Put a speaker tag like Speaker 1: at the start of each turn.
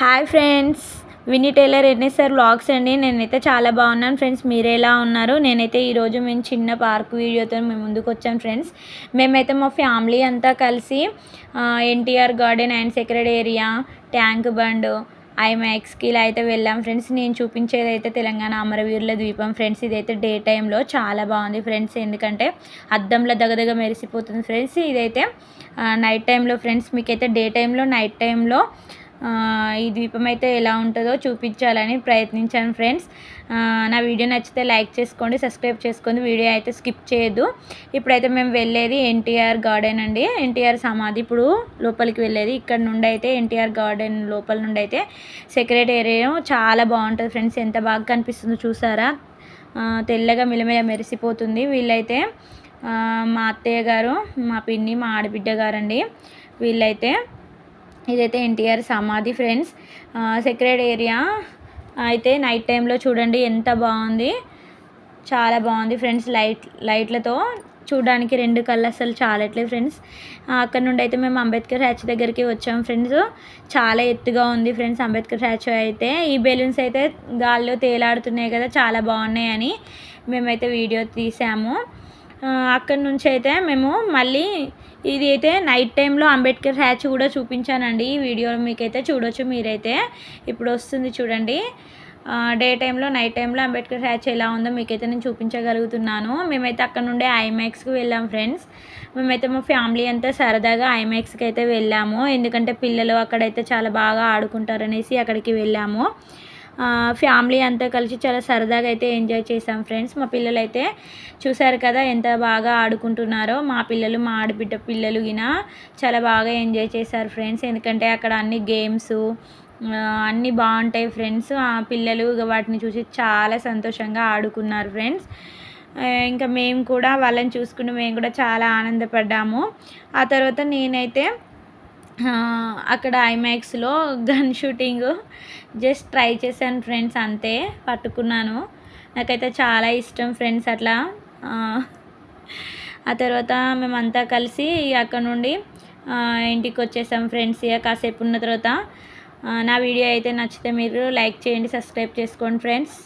Speaker 1: Hi friends Vinny Tyler NSR vlogs అండి. నేనైతే చాలా బాగున్నాను ఫ్రెండ్స్. మీరు ఎలా ఉన్నారు? నేనైతే ఈరోజు మేము చిన్న పార్క్ వీడియోతో మేము ముందుకు వచ్చాం ఫ్రెండ్స్. మేమైతే మా ఫ్యామిలీ అంతా కలిసి NTR garden and sacred area tank bund ఐమాక్స్కి ఇలా అయితే వెళ్ళాం ఫ్రెండ్స్. నేను చూపించేది అయితే తెలంగాణ అమరవీరుల ద్వీపం ఫ్రెండ్స్. ఇదైతే డే టైంలో చాలా బాగుంది ఫ్రెండ్స్. ఎందుకంటే అద్దంలో దగదగ మెరిసిపోతుంది ఫ్రెండ్స్. ఇదైతే నైట్ టైంలో ఫ్రెండ్స్. మీకైతే డే టైంలో నైట్ టైంలో ఈ ద్వీపం అయితే ఎలా ఉంటుందో చూపించాలని ప్రయత్నించాను ఫ్రెండ్స్. నా వీడియో నచ్చితే లైక్ చేసుకోండి సబ్స్క్రైబ్ చేసుకోండి వీడియో అయితే స్కిప్ చేయొద్దు. ఇప్పుడైతే మేము వెళ్ళేది ఎన్టీఆర్ గార్డెన్ అండి. ఎన్టీఆర్ సమాధి ఇప్పుడు లోపలికి వెళ్ళేది. ఇక్కడ నుండి అయితే ఎన్టీఆర్ గార్డెన్ లోపల నుండి అయితే సెక్రటేరియా ఏరియా చాలా బాగుంటుంది ఫ్రెండ్స్. ఎంత బాగా కనిపిస్తుందో చూసారా? తెల్లగా మిలమిల మెరిసిపోతుంది. వీళ్ళైతే మా అత్తయ్య గారు మా పిన్ని మా ఆడబిడ్డ గారండి. వీళ్ళైతే ఇదైతే ఎన్టీఆర్ సమాధి ఫ్రెండ్స్. సెక్రెడ్ ఏరియా అయితే నైట్ టైంలో చూడండి ఎంత బాగుంది. చాలా బాగుంది ఫ్రెండ్స్ లైట్ లైట్లతో. చూడడానికి రెండు కళ్ళు అసలు చాలట్లేదు ఫ్రెండ్స్. అక్కడ నుండి అయితే మేము అంబేద్కర్ హ్యాచ్ దగ్గరికి వచ్చాం ఫ్రెండ్స్. చాలా ఎత్తుగా ఉంది ఫ్రెండ్స్ అంబేద్కర్ హ్యాచ్ అయితే. ఈ బెలూన్స్ అయితే గాల్లో తేలాడుతున్నాయి కదా చాలా బాగున్నాయి అని మేమైతే వీడియో తీసాము. అక్కడి నుంచి అయితే మేము మళ్ళీ ఇది అయితే నైట్ టైంలో అంబేద్కర్ హ్యాచ్ కూడా చూపించానండి. ఈ వీడియో మీకైతే చూడొచ్చు మీరైతే. ఇప్పుడు వస్తుంది చూడండి. డే టైంలో నైట్ టైంలో అంబేద్కర్ హ్యాచ్ ఎలా ఉందో మీకైతే నేను చూపించగలుగుతున్నాను. మేమైతే అక్కడ నుండి ఐమాక్స్కి వెళ్ళాం ఫ్రెండ్స్ మేమైతే మా ఫ్యామిలీ అంతా సరదాగా ఐమాక్స్కి అయితే వెళ్ళాము. ఎందుకంటే పిల్లలు అక్కడైతే చాలా బాగా ఆడుకుంటారనేసి అక్కడికి వెళ్ళాము. ఫ్యామిలీ అంతా కలిసి చాలా సరదాగా అయితే ఎంజాయ్ చేసాం ఫ్రెండ్స్. మా పిల్లలు అయితే చూసారు కదా ఎంత బాగా ఆడుకుంటున్నారో. మా పిల్లలు మా ఆడబిడ్డ పిల్లలు గిన చాలా బాగా ఎంజాయ్ చేశారు ఫ్రెండ్స్. ఎందుకంటే అక్కడ అన్ని గేమ్స్ అన్నీ బాగుంటాయి ఫ్రెండ్స్. ఆ పిల్లలు వాటిని చూసి చాలా సంతోషంగా ఆడుకున్నారు ఫ్రెండ్స్. ఇంకా మేము కూడా వాళ్ళని చూసుకుని మేము కూడా చాలా ఆనందపడ్డాము. ఆ తర్వాత నేనైతే అక్కడ ఐమాక్స్లో గన్ షూటింగ్ జస్ట్ ట్రై చేశాను ఫ్రెండ్స్ అంతే పట్టుకున్నాను. నాకైతే చాలా ఇష్టం ఫ్రెండ్స్ అట్లా. ఆ తర్వాత మేమంతా కలిసి అక్కడ నుండి ఇంటికి వచ్చేసాం ఫ్రెండ్స్ ఇక కాసేపు ఉన్న తర్వాత. నా వీడియో అయితే నచ్చితే మీరు లైక్ చేయండి సబ్స్క్రైబ్ చేసుకోండి ఫ్రెండ్స్.